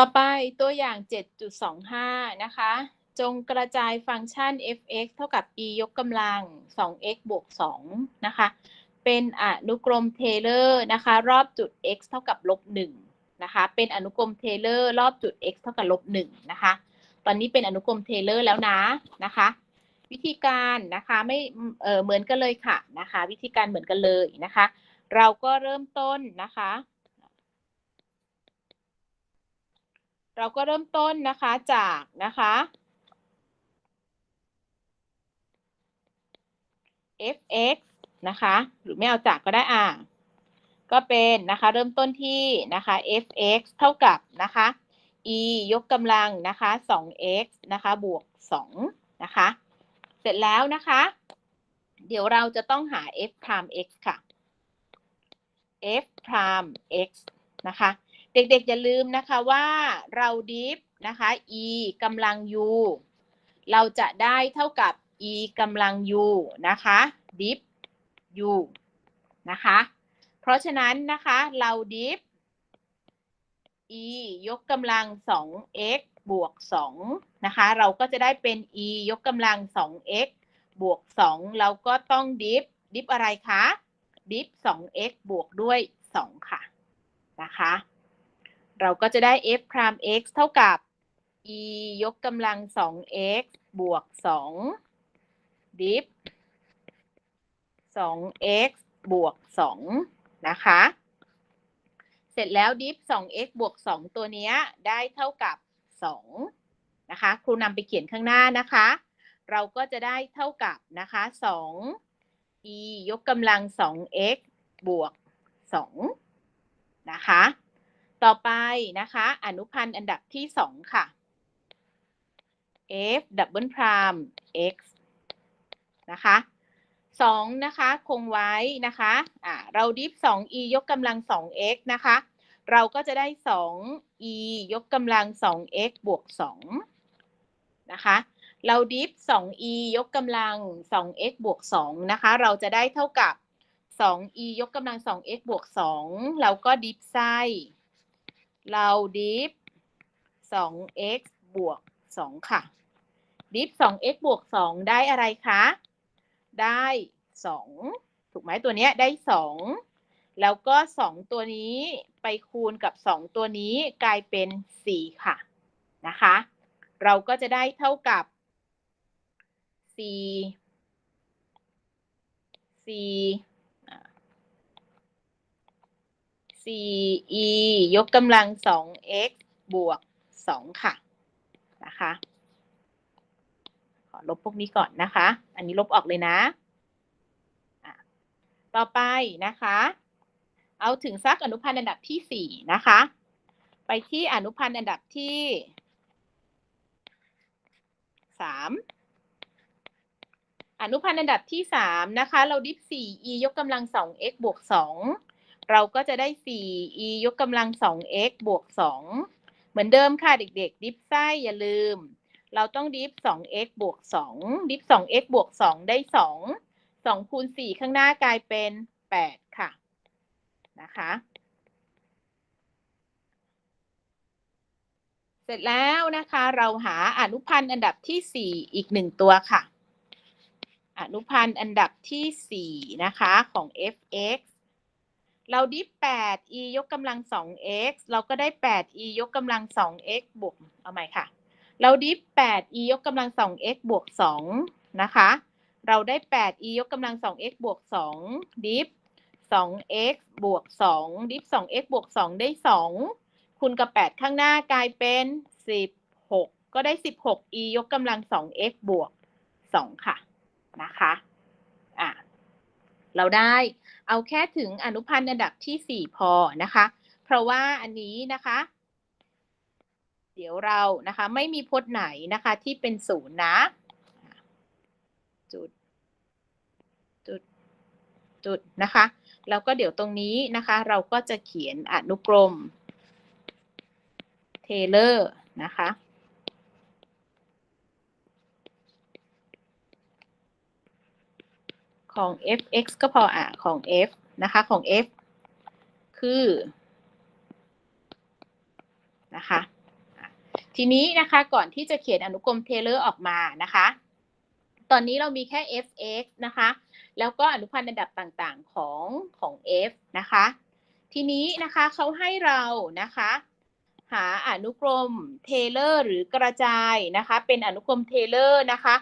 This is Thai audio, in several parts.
ต่อไปตัวอย่าง 7.25 นะคะ จงกระจายฟังก์ชัน f(x) เท่ากับ e ยกกำลัง 2x บวก 2 นะคะ เป็นอนุกรมเทเลอร์นะคะ รอบจุด x เท่ากับลบ1นะคะ เป็นอนุกรมเทเลอร์รอบจุด x เท่ากับลบ1นะคะ ตอนนี้เป็นอนุกรมเทเลอร์แล้วนะนะคะ วิธีการนะคะไม่เออเหมือนกันเลยค่ะนะคะ วิธีการเหมือนกันเลยนะคะ เราก็เริ่มต้นนะคะ เราก็เริ่มต้นนะคะจากนะคะ fx นะคะ หรือไม่เอาจากก็ได้อ่าก็เป็นนะคะเริ่มต้นที่นะคะ fx เท่ากับนะคะ e ยกกำลังนะคะ 2x นะคะบวก 2 นะคะ เสร็จแล้วนะคะ เดี๋ยวเราจะต้องหา f prime x ค่ะ f prime x นะคะ เด็กๆอย่าลืมนะคะว่าเราดิฟนะคะ e กำลัง u เราจะได้เท่ากับ e กำลัง u นะคะดิฟ u นะคะ เพราะฉะนั้นนะคะเราดิฟ e ยกกำลัง 2x บวก 2 นะคะ เราก็จะได้เป็น e ยกกำลัง 2x บวก 2 เราก็ต้องดิฟ ดิฟอะไรคะ ดิฟ 2x บวกด้วย 2 ค่ะ นะคะ เราก็จะได้ f prime x เท่ากับ e ยกกำลัง 2x บวก 2 ดิฟ 2x บวก 2 นะคะ เสร็จแล้วดิฟ 2x บวก 2 ตัวนี้ได้เท่ากับ 2 นะคะ ครูนำไปเขียนข้างหน้านะคะ เราก็จะได้เท่ากับนะคะ 2 e ยกกำลัง 2x บวก 2 นะคะ ต่อไปนะคะ อนุพันธ์อันดับที่2ค่ะ f double prime x นะคะ2นะคะคงไว้นะคะอ่าเราดิฟ 2e ยกกำลัง 2x นะคะ เราก็จะได้ 2e ยกกำลัง 2x บวก2นะคะเราดิฟ 2e ยกกำลัง 2x บวก2นะคะ เราจะได้เท่ากับ 2e ยกกำลัง 2x บวก2เราก็ดิฟไส้ เราดิฟ 2x บวก 2 ค่ะ ดิฟ 2x บวก 2 ได้อะไรคะ ได้ 2 ถูกไหมตัวเนี้ยได้ 2 แล้วก็ 2 ตัวนี้ไปคูณกับ 2 ตัวนี้กลายเป็น 4 ค่ะ นะคะ เราก็จะได้เท่ากับ 4 4 4e ยกกำลัง 2x บวก 2 ค่ะ นะคะ ขอลบพวกนี้ก่อนนะคะ อันนี้ลบออกเลยนะ ต่อไปนะคะ เอาถึงซักอนุพันธ์อันดับที่ 4 นะคะ ไปที่อนุพันธ์อันดับที่ 3อนุพันธ์อันดับที่ 3 นะคะ เราดิฟ 4e ยกกำลัง 2x บวก2 เราก็จะได้ 4e ยกกำลัง 2x บวก 2 เหมือนเดิมค่ะเด็กๆ ดิฟไส้อย่าลืม เราต้องดิฟ 2x บวก 2 ดิฟ 2x บวก 2 ได้ 2 2คูณ4ข้างหน้ากลายเป็น 8 ค่ะ นะคะ เสร็จแล้วนะคะ เราหาอนุพันธ์อันดับที่ 4 อีกหนึ่งตัวค่ะ อนุพันธ์อันดับที่ 4 นะคะ ของ f(x) เราดิฟ 8e ยกกำลัง 2x เราก็ได้ 8e ยกกำลัง 2x บวก เอาใหม่ค่ะ เราดิฟ 8e ยกกำลัง 2x บวก 2 นะคะ เราได้ 8e ยกกำลัง 2x บวก 2 ดิฟ 2x บวก 2 ดิฟ 2x บวก 2 ได้ 2 คูณกับ 8 ข้างหน้ากลายเป็น 16 ก็ได้ 16e ยกกำลัง 2x บวก 2 ค่ะ นะคะอะ เราได้เอาแค่ถึงอนุพันธ์อันดับที่ 4 พอนะคะ เพราะว่าอันนี้นะคะ เดี๋ยวเรานะคะไม่มีพจน์ไหนนะคะที่เป็นศูนย์นะ จุด จุด จุดนะคะ แล้วก็เดี๋ยวตรงนี้นะคะ เราก็จะเขียนอนุกรมเทเลอร์นะคะ ของ fx ก็พออะของ f นะคะของ f คือนะคะทีนี้นะคะก่อนที่จะเขียนอนุกรมเทเลอร์ออกมานะคะ ตอนนี้เรามีแค่ f(x) นะคะ แล้วก็อนุพันธ์ระดับต่างๆของของ f นะคะ ทีนี้นะคะเขาให้เรานะคะ หาอนุกรมเทเลอร์หรือกระจายนะคะ เป็นอนุกรมเทเลอร์นะคะ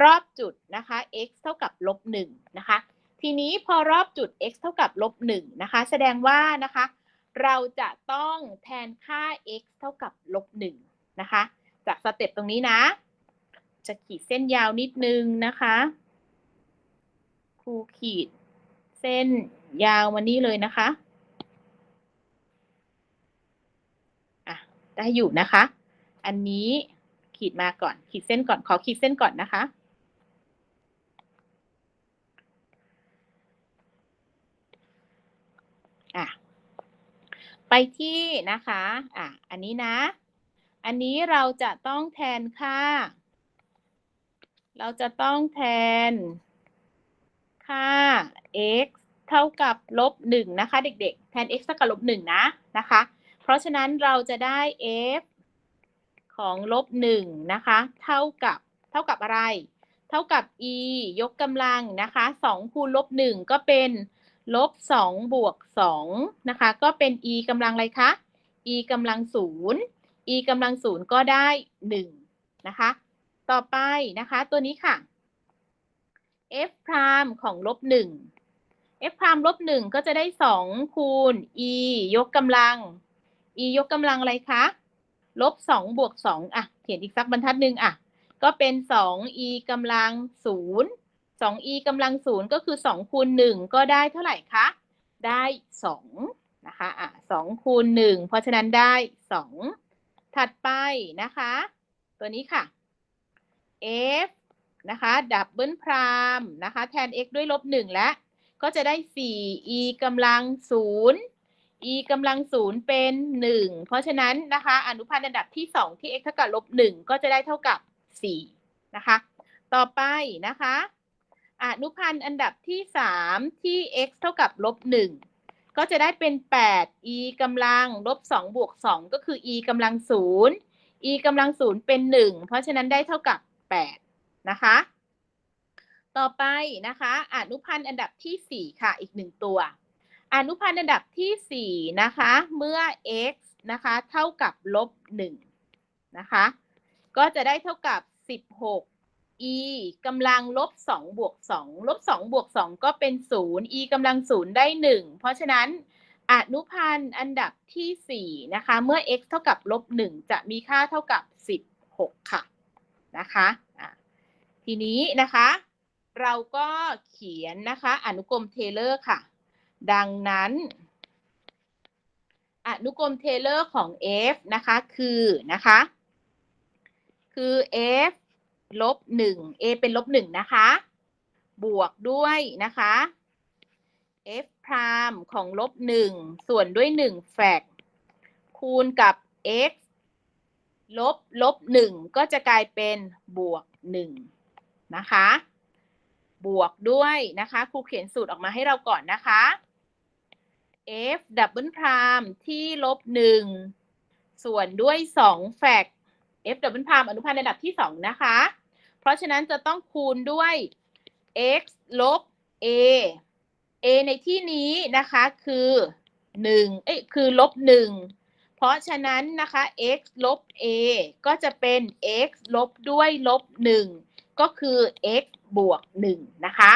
รอบจุดนะคะ x เท่ากับลบหนึ่งนะคะ ทีนี้พอรอบจุด x เท่ากับลบหนึ่งนะคะ แสดงว่านะคะ เราจะต้องแทนค่า x เท่ากับลบหนึ่งนะคะ จากสเต็ปตรงนี้นะ จะขีดเส้นยาวนิดนึงนะคะ ครูขีดเส้นยาวมานี่เลยนะคะอะได้อยู่นะคะ อันนี้ขีดมาก่อน ขีดเส้นก่อน ขอขีดเส้นก่อนนะคะ อะไปที่นะคะอะอันนี้นะ อันนี้เราจะต้องแทนค่า เราจะต้องแทนค่า x เท่ากับลบหนึ่งนะคะ เด็กๆ แทน x เท่ากับลบหนึ่งนะนะคะ เพราะฉะนั้นเราจะได้ f ของลบหนึ่งนะคะ เท่ากับเท่ากับอะไร เท่ากับ e ยกกำลังนะคะสองคูณลบหนึ่งก็เป็น ลบสองบวกสองนะคะ ก็เป็น e กำลังอะไรคะ e กำลังศูนย์ e กำลังศูนย์ก็ได้หนึ่งนะคะ ต่อไปนะคะ ตัวนี้ค่ะ f พรามของลบหนึ่ง f พรามลบหนึ่งก็จะได้สองคูณ e ยกกำลัง e ยกกำลังอะไรคะลบสองบวกสองอะ เขียนอีกสักบรรทัดหนึ่งอะ ก็เป็นสอง e กำลังศูนย์ สอง e กำลังศูนย์ก็คือสองคูณหนึ่งก็ได้เท่าไหร่คะ ได้สองนะคะ อะสองคูณหนึ่งเพราะฉะนั้นได้สองถัดไปนะคะ ตัวนี้ค่ะ f นะคะดับเบิลพรามนะคะแทน x ด้วยลบหนึ่งแล้วก็จะได้ 4 e กำลังศูนย์ e กำลังศูนย์เป็นหนึ่งเพราะฉะนั้นนะคะ อนุพันธ์ระดับที่สองที่ x เท่ากับลบหนึ่งก็จะได้เท่ากับสี่นะคะ ต่อไปนะคะ อนุพันธ์อันดับที่สามที่ x เท่ากับลบหนึ่งก็จะได้เป็นแปด e กำลังลบสองบวกสองก็คือ e กำลังศูนย์ e กำลังศูนย์เป็นหนึ่งเพราะฉะนั้นได้เท่ากับแปดนะคะ ต่อไปนะคะอนุพันธ์อันดับที่สี่ค่ะอีกหนึ่งตัว อนุพันธ์อันดับที่สี่นะคะ เมื่อ x นะคะ เท่ากับลบหนึ่งนะคะ ก็จะได้เท่ากับสิบหก e กำลังลบสองบวกสองลบสองบวกสองก็เป็นศูนย์ e กำลังศูนย์ได้หนึ่งเพราะฉะนั้นอนุพันธ์อันดับที่สี่นะคะ เมื่อ x เท่ากับลบหนึ่งจะมีค่าเท่ากับสิบหกค่ะนะคะะทีนี้นะคะ เราก็เขียนนะคะ อนุกรมเทเลอร์ค่ะ ดังนั้น อนุกรมเทเลอร์ของ f นะคะคือนะคะ คือ f ลบหนึ่ง a เป็นลบหนึ่งนะคะ บวกด้วยนะคะ f พรามของลบหนึ่งส่วนด้วยหนึ่งแฟกคูณกับ x ลบลบหนึ่งก็จะกลายเป็นบวกหนึ่งนะคะ บวกด้วยนะคะครูเขียนสูตรออกมาให้เราก่อนนะคะ f ดับเบิลพรามที่ลบหนึ่งส่วนด้วยสองแฟก f ดับเบิลพรามอนุพันธ์ระดับที่สองนะคะ เพราะฉะนั้นจะต้องคูณด้วย x ลบ a a ในที่นี้นะคะคือหนึ่งเอ้ยคือลบหนึ่งเพราะฉะนั้นนะคะ x ลบ a ก็จะเป็น x ลบด้วยลบหนึ่งก็คือ x บวกหนึ่งนะคะ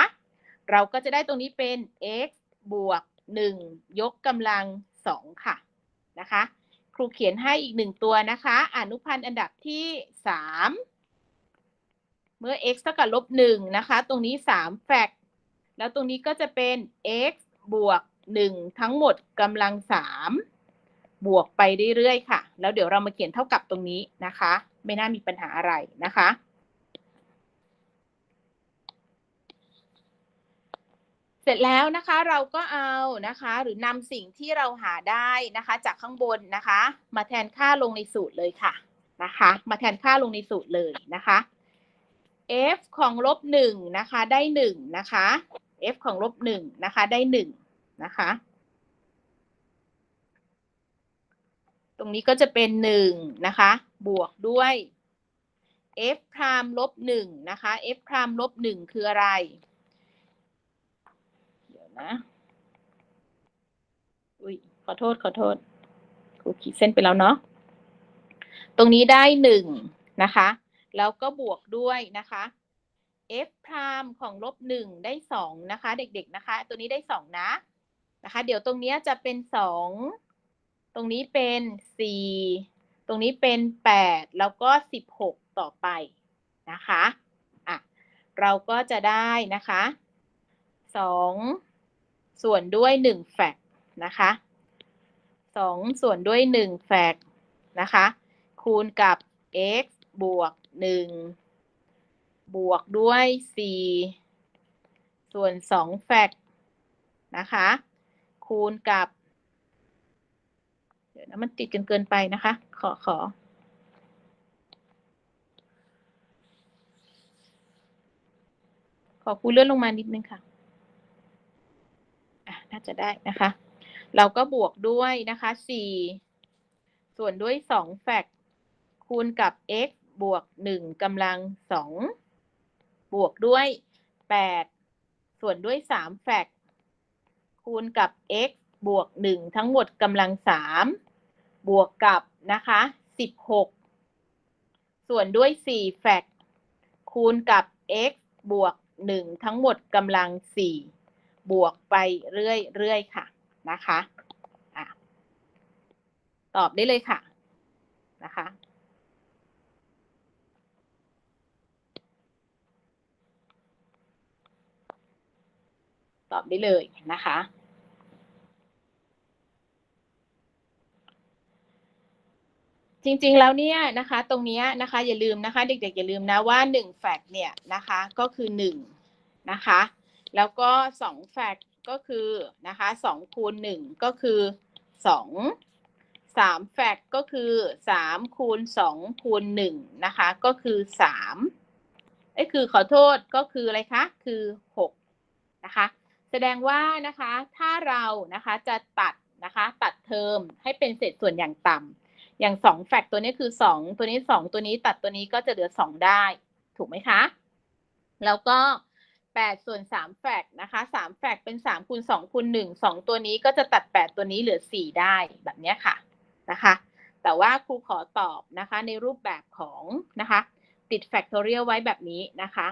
เราก็จะได้ตรงนี้เป็น x บวกหนึ่งยกกำลังสองค่ะนะคะ ครูเขียนให้อีกหนึ่งตัวนะคะ อนุพันธ์อันดับที่สาม เมื่อ x เท่ากับลบหนึ่งนะคะ ตรงนี้สามแฟกแล้วตรงนี้ก็จะเป็น x บวกหนึ่งทั้งหมดกำลังสามบวกไปเรื่อยๆค่ะ แล้วเดี๋ยวเรามาเขียนเท่ากับตรงนี้นะคะ ไม่น่ามีปัญหาอะไรนะคะ เสร็จแล้วนะคะเราก็เอานะคะ หรือนำสิ่งที่เราหาได้นะคะ จากข้างบนนะคะ มาแทนค่าลงในสูตรเลยค่ะนะคะ มาแทนค่าลงในสูตรเลยนะคะ f ของลบหนึ่งนะคะได้หนึ่งนะคะ f ของลบหนึ่งนะคะได้หนึ่งนะคะ ตรงนี้ก็จะเป็นหนึ่งนะคะ บวกด้วย f พรามลบหนึ่งนะคะ f พรามลบหนึ่งคืออะไร เดี๋ยวนะ อุ้ยขอโทษขอโทษครูขีดเส้นไปแล้วเนาะ ตรงนี้ได้หนึ่งนะคะ แล้วก็บวกด้วยนะคะ f พรามของลบหนึ่งได้สองนะคะ เด็กๆนะคะ ตัวนี้ได้สองนะนะคะ เดี๋ยวตรงเนี้ยจะเป็นสองตรงนี้เป็นสี่ตรงนี้เป็นแปดแล้วก็สิบหกต่อไปนะคะอะเราก็จะได้นะคะสองส่วนด้วยหนึ่งแฟกนะคะสองส่วนด้วยหนึ่งแฟกนะคะ คูณกับ x บวกหนึ่งบวกด้วยสี่ส่วนสองแฟกนะคะ คูณกับ เดี๋ยวนะมันติดกันเกินไปนะคะ ขอขอขอคูณเลื่อนลงมานิดนึงค่ะ น่าจะได้นะคะ เราก็บวกด้วยนะคะสี่ส่วนด้วยสองแฟกคูณกับ x บวกหนึ่งกำลังสองบวกด้วยแปดส่วนด้วยสามแฟกคูณกับ x บวกหนึ่งทั้งหมดกำลังสามบวกกับนะคะสิบหกส่วนด้วยสี่แฟกคูณกับ x บวกหนึ่งทั้งหมดกำลังสี่บวกไปเรื่อยๆค่ะนะคะอะตอบได้เลยค่ะนะคะ ต อบได้เลยนะคะ จริงๆแล้วเนี่ยนะคะ ตรงเนี้ยนะคะอย่าลืมนะคะ เด็กๆอย่าลืมนะว่าหนึ่งแฟกต์เนี่ยนะคะก็คือหนึ่งนะคะ แล้วก็สองแฟกต์ก็คือนะคะสองคูณหนึ่งก็คือสองสามแฟกต์ก็คือสามคูณสองคูณหนึ่งนะคะ ก็คือสามเอ้คือขอโทษก็คืออะไรคะ คือหกนะคะ แสดงว่านะคะถ้าเรานะคะจะตัดนะคะตัดเทอมให้เป็นเศษส่วนอย่างต่ำอย่างสองแฟกตัวนี้คือสองตัวนี้สองตัวนี้ตัดตัวนี้ก็จะเหลือสองได้ ถูกไหมคะ แล้วก็แปดส่วนสามแฟกนะคะสามแฟกเป็นสามคูณสองคูณหนึ่งสองตัวนี้ก็จะตัดแปดตัวนี้เหลือสี่ได้แบบนี้ค่ะนะคะ แต่ว่าครูขอตอบนะคะในรูปแบบของนะคะติดแฟกทอเรียลไว้แบบนี้นะคะ